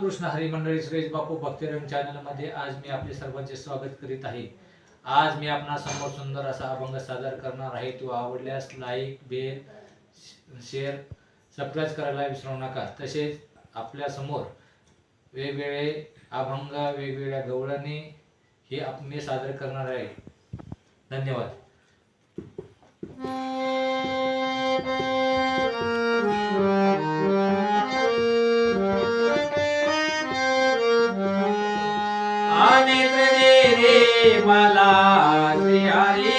कृष्ण हरी मंडळी सुरेश बापू भक्तिरम चॅनलमध्ये आज मी आपले सर्वांचे स्वागत करीत आहे. आज मी आपणा समोर सुंदर असा अभंग सादर करणार आहे. तो आवडल्यास लाईक बेल शेअर सबस्क्राईब करायला विसरू नका. तसेच आपल्यासमोर वेगवेगळे अभंग वेगवेगळ्या गवळणी हे मी सादर करणार आहे. धन्यवाद. मला श्रीहरी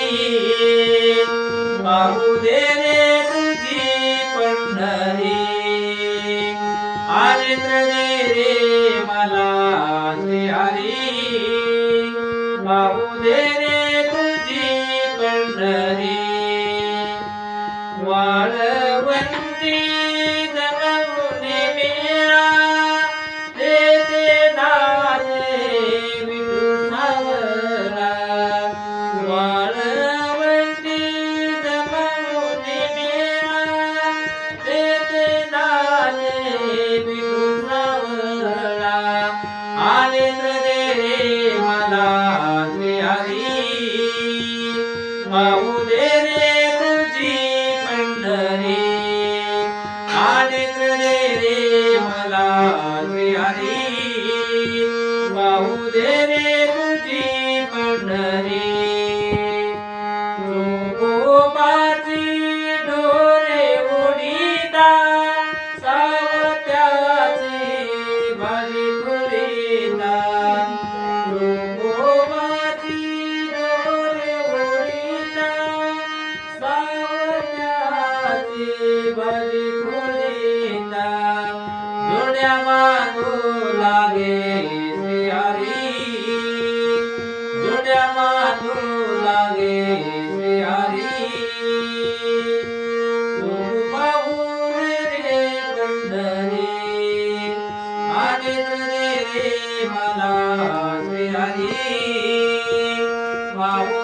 पाहू दे रे तुझी पंढरी. आणि रे मला श्रीहरी पाहू दे रे तुझी पंढरी. वाळवंती पाहू दे रे तुझी पंढरी. आले रे मला श्रीहरी पाहू दे रे सावत्याची भाजी कुरीता जोड्या मागू लागे श्रीहरी जोड्या मागू लागे श्रीहरी तू पाहू रे पंढरी आणि रे मला पाहू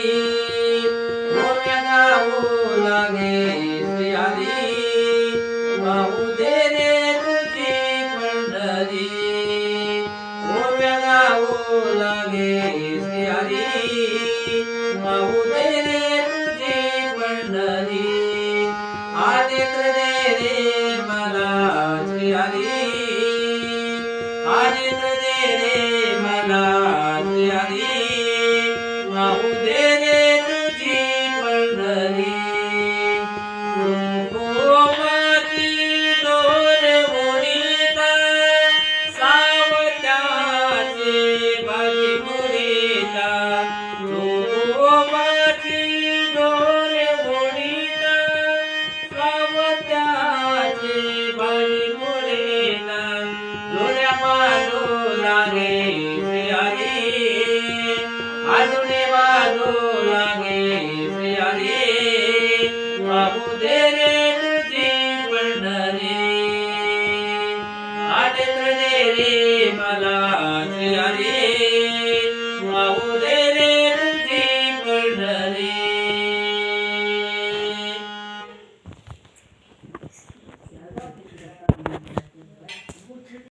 लागे श्रीहरी पाहू दे रे तुझी पंढरी ओव्या गाऊ लागे श्रीहरी पाहू दे रे तुझी पंढरी आठवत रे मला